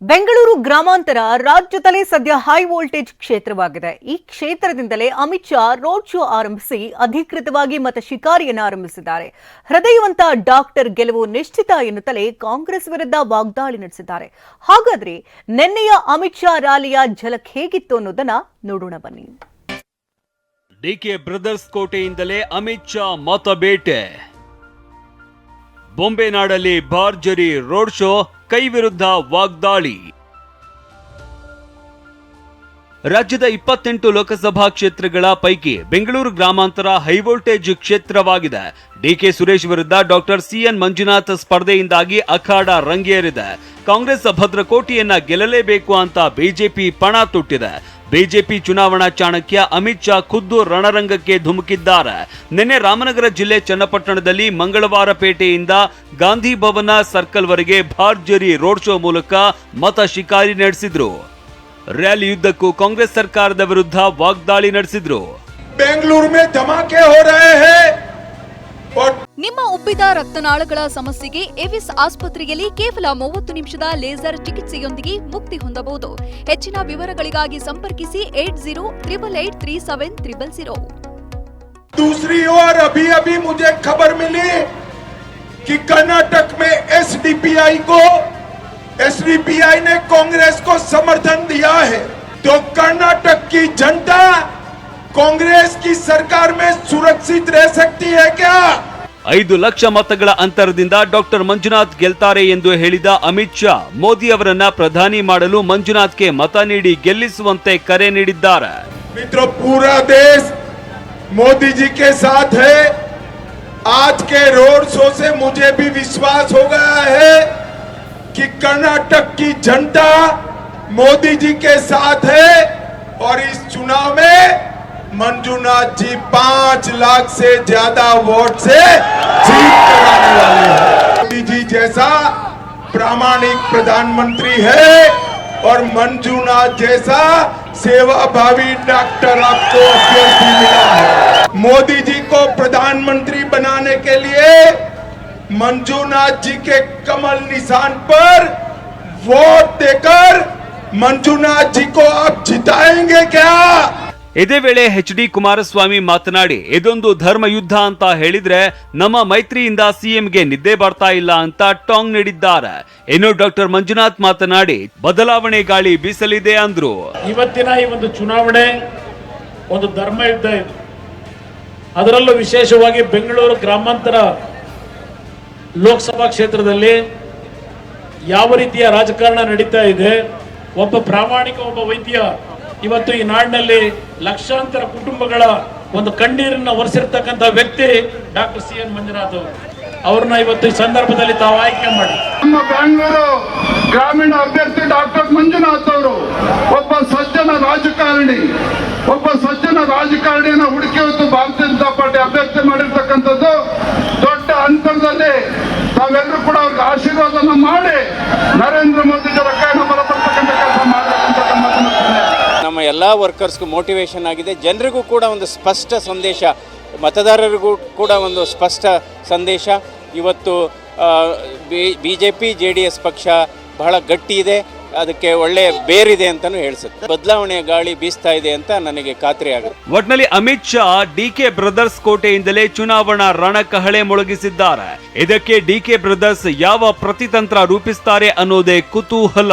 ಬೆಂಗಳೂರು ಗ್ರಾಮಾಂತರ ರಾಜ್ಯದಲ್ಲೇ ಸದ್ಯ ಹೈ ವೋಲ್ಟೇಜ್ ಕ್ಷೇತ್ರವಾಗಿದೆ. ಈ ಕ್ಷೇತ್ರದಿಂದಲೇ ಅಮಿತ್ ಶಾ ರೋಡ್ ಶೋ ಆರಂಭಿಸಿ ಅಧಿಕೃತವಾಗಿ ಮತ ಶಿಕಾರಿಯನ್ನು ಆರಂಭಿಸಿದ್ದಾರೆ. ಹೃದಯವಂತ ಡಾಕ್ಟರ್ ಗೆಲುವು ನಿಶ್ಚಿತ ಎನ್ನುತ್ತಲೇ ಕಾಂಗ್ರೆಸ್ ವಿರುದ್ಧ ವಾಗ್ದಾಳಿ ನಡೆಸಿದ್ದಾರೆ. ಹಾಗಾದ್ರೆ ನಿನ್ನೆಯ ಅಮಿತ್ ಶಾ ರ್ಯಾಲಿಯ ಝಲಕ್ ಹೇಗಿತ್ತು ಅನ್ನೋದನ್ನ ನೋಡೋಣ ಬನ್ನಿ. ಡಿಕೆ ಬ್ರದರ್ಸ್ ಕೋಟೆಯಿಂದಲೇ ಅಮಿತ್ ಶಾ ಮತ ಬೇಟೆ ಬೊಂಬೆ ನಾಡಲ್ಲಿ ರೋಡ್ ಶೋ, ಕೈ ವಿರುದ್ಧ ವಾಗ್ದಾಳಿ. ರಾಜ್ಯದ ಇಪ್ಪತ್ತೆಂಟು ಲೋಕಸಭಾ ಕ್ಷೇತ್ರಗಳ ಪೈಕಿ ಬೆಂಗಳೂರು ಗ್ರಾಮಾಂತರ ಹೈವೋಲ್ಟೇಜ್ ಕ್ಷೇತ್ರವಾಗಿದೆ. ಡಿಕೆ ಸುರೇಶ್ ವಿರುದ್ಧ ಡಾಕ್ಟರ್ ಸಿಎನ್ ಮಂಜುನಾಥ್ ಸ್ಪರ್ಧೆಯಿಂದಾಗಿ ಅಖಾಡ ರಂಗೇರಿದೆ. ಕಾಂಗ್ರೆಸ್ ಭದ್ರಕೋಟಿಯನ್ನ ಗೆಲ್ಲಲೇಬೇಕು ಅಂತ ಬಿಜೆಪಿ ಪಣ ತೊಟ್ಟಿದೆ. ಬಿಜೆಪಿ ಚುನಾವಣಾ ಚಾಣಕ್ಯ ಅಮಿತ್ ಶಾ ಖುದ್ದು ರಣರಂಗಕ್ಕೆ ಧುಮುಕಿದ್ದಾರೆ. ನಿನ್ನೆ ರಾಮನಗರ ಜಿಲ್ಲೆ ಚನ್ನಪಟ್ಟಣದಲ್ಲಿ ಮಂಗಳವಾರ ಪೇಟೆಯಿಂದ ಗಾಂಧಿ ಭವನ ಸರ್ಕಲ್ವರೆಗೆ ಭಾರ್ಜರಿ ರೋಡ್ ಶೋ ಮೂಲಕ ಮತ ಶಿಕಾರಿ ನಡೆಸಿದ್ರು. ರ್ಯಾಲಿಯುದ್ದಕ್ಕೂ ಕಾಂಗ್ರೆಸ್ ಸರ್ಕಾರದ ವಿರುದ್ಧ ವಾಗ್ದಾಳಿ ನಡೆಸಿದ್ರು. ಬೆಂಗಳೂರು ಧಮಾಕೆ ನಿಮ್ಮ ಉಬ್ಬಿದ ರಕ್ತನಾಳಗಳ ಸಮಸ್ಯೆಗೆ ಎವಿಸ್ ಆಸ್ಪತ್ರೆಯಲ್ಲಿ ಕೇವಲ ಮೂವತ್ತು ನಿಮಿಷದ ಲೇಸರ್ ಚಿಕಿತ್ಸೆಯೊಂದಿಗೆ ಮುಕ್ತಿ ಹೊಂದಬಹುದು ಹೆಚ್ಚಿನ ವಿವರಗಳಿಗಾಗಿ ಸಂಪರ್ಕಿಸಿ eight zero triple eight three seven triple zero दूसरी ओर अभी अभी मुझे खबर मिली कि कर्नाटक में एसडीपीआई को एसडीपीआई ने कांग्रेस को समर्थन दिया है तो कर्नाटक की जनता कांग्रेस की सरकार में सुरक्षित रह सकती है क्या ಐದು ಲಕ್ಷ ಮತಗಳ ಅಂತರದಿಂದ ಡಾಕ್ಟರ್ ಮಂಜುನಾಥ್ ಗೆಲ್ತಾರೆ ಎಂದು ಹೇಳಿದ ಅಮಿತ್ ಶಾ ಮೋದಿ ಅವರನ್ನ ಪ್ರಧಾನಿ ಮಾಡಲು ಮಂಜುನಾಥ್ಗೆ ಮತ ನೀಡಿ ಗೆಲ್ಲಿಸುವಂತೆ ಕರೆ ನೀಡಿದ್ದಾರೆ मित्रों पूरा देश मोदी जी के साथ है आज के रोड शो से मुझे भी विश्वास हो गया है कि कर्नाटक की जनता मोदी जी के साथ है और इस चुनाव में मंजूनाथ जी पाँच लाख से ज़्यादा वोट से जीत कराने वाले हैं। मोदी जी जैसा प्रामाणिक प्रधानमंत्री है और मंजूनाथ जैसा सेवा भावी डॉक्टर आपको अभ्यर्थी मिला है। मोदी जी को प्रधानमंत्री बनाने के लिए मंजूनाथ जी के कमल निशान पर वोट देकर मंजूनाथ जी को आप जिताएँगे क्या? ಇದೇ ವೇಳೆ ಎಚ್ ಡಿ ಕುಮಾರಸ್ವಾಮಿ ಮಾತನಾಡಿ, ಇದೊಂದು ಧರ್ಮ ಯುದ್ಧ ಅಂತ ಹೇಳಿದ್ರೆ ನಮ್ಮ ಮೈತ್ರಿಯಿಂದ ಸಿಎಂಗೆ ನಿದ್ದೆ ಬರ್ತಾ ಇಲ್ಲ ಅಂತ ಟಾಂಗ್ ನೀಡಿದ್ದಾರೆ. ಇನ್ನು ಡಾಕ್ಟರ್ ಮಂಜುನಾಥ್ ಮಾತನಾಡಿ, ಬದಲಾವಣೆ ಗಾಳಿ ಬೀಸಲಿದೆ ಅಂದ್ರು. ಇವತ್ತಿನ ಈ ಒಂದು ಚುನಾವಣೆ ಒಂದು ಧರ್ಮ ಯುದ್ಧ ಇದು. ಅದರಲ್ಲೂ ವಿಶೇಷವಾಗಿ ಬೆಂಗಳೂರು ಗ್ರಾಮಾಂತರ ಲೋಕಸಭಾ ಕ್ಷೇತ್ರದಲ್ಲಿ ಯಾವ ರೀತಿಯ ರಾಜಕಾರಣ ನಡೀತಾ ಇದೆ, ಒಬ್ಬ ಪ್ರಾಮಾಣಿಕ, ಒಬ್ಬ ವೈದ್ಯ ಇವತ್ತು ಈ ನಾಡಿನಲ್ಲಿ ಲಕ್ಷಾಂತರ ಕುಟುಂಬಗಳ ಒಂದು ಕಣ್ಣೀರನ್ನ ಒರೆಸಿರ್ತಕ್ಕಂಥ ವ್ಯಕ್ತಿ ಡಾಕ್ಟರ್ ಸಿ ಎನ್ ಮಂಜುನಾಥ್ ಅವರು. ಅವ್ರನ್ನ ಇವತ್ತು ಈ ಸಂದರ್ಭದಲ್ಲಿ ತಾವು ಆಯ್ಕೆ ಮಾಡಿ. ನಮ್ಮ ಬೆಂಗಳೂರು ಗ್ರಾಮೀಣ ಅಭ್ಯರ್ಥಿ ಡಾಕ್ಟರ್ ಮಂಜುನಾಥ್ ಅವರು ಒಬ್ಬ ಸಜ್ಜನ ರಾಜಕಾರಣಿ, ಒಬ್ಬ ಸಜ್ಜನ ರಾಜಕಾರಣಿಯನ್ನ ಹುಡುಕಿ ಹೊತ್ತು ಭಾರತೀಯ ಜನತಾ ಪಾರ್ಟಿ ಅಭ್ಯರ್ಥಿ ಮಾಡಿರ್ತಕ್ಕಂಥದ್ದು ದೊಡ್ಡ ಅಂತರದಲ್ಲಿ ತಾವೆಲ್ಲರೂ ಕೂಡ ಅವ್ರಿಗೆ ಆಶೀರ್ವಾದನ ಮಾಡಿ ಎಲ್ಲ ವರ್ಕರ್ಸ್ಗೂ ಮೋಟಿವೇಶನ್ ಆಗಿದೆ. ಜನರಿಗೂ ಕೂಡ ಒಂದು ಸ್ಪಷ್ಟ ಸಂದೇಶ, ಮತದಾರರಿಗೂ ಕೂಡ ಒಂದು ಸ್ಪಷ್ಟ ಸಂದೇಶ. ಇವತ್ತು B J P J D S ಪಕ್ಷ ಬಹಳ ಗಟ್ಟಿ ಇದೆ. ಅದಕ್ಕೆ ಒಳ್ಳೆ ಬೇರಿದೆ ಅಂತಲೂ ಹೇಳ್ಸುತ್ತೆ. ಬದಲಾವಣೆಯ ಗಾಳಿ ಬೀಸ್ತಾ ಇದೆ ಅಂತ ನನಗೆ ಖಾತ್ರಿ ಆಗುತ್ತೆ. ಒಟ್ನಲ್ಲಿ ಅಮಿತ್ ಶಾ ಡಿಕೆ ಬ್ರದರ್ಸ್ ಕೋಟೆಯಿಂದಲೇ ಚುನಾವಣಾ ರಣಕಹಳೆ ಮೊಳಗಿಸಿದ್ದಾರೆ. ಇದಕ್ಕೆ ಡಿಕೆ ಬ್ರದರ್ಸ್ ಯಾವ ಪ್ರತಿತಂತ್ರ ರೂಪಿಸ್ತಾರೆ ಅನ್ನೋದೇ ಕುತೂಹಲ.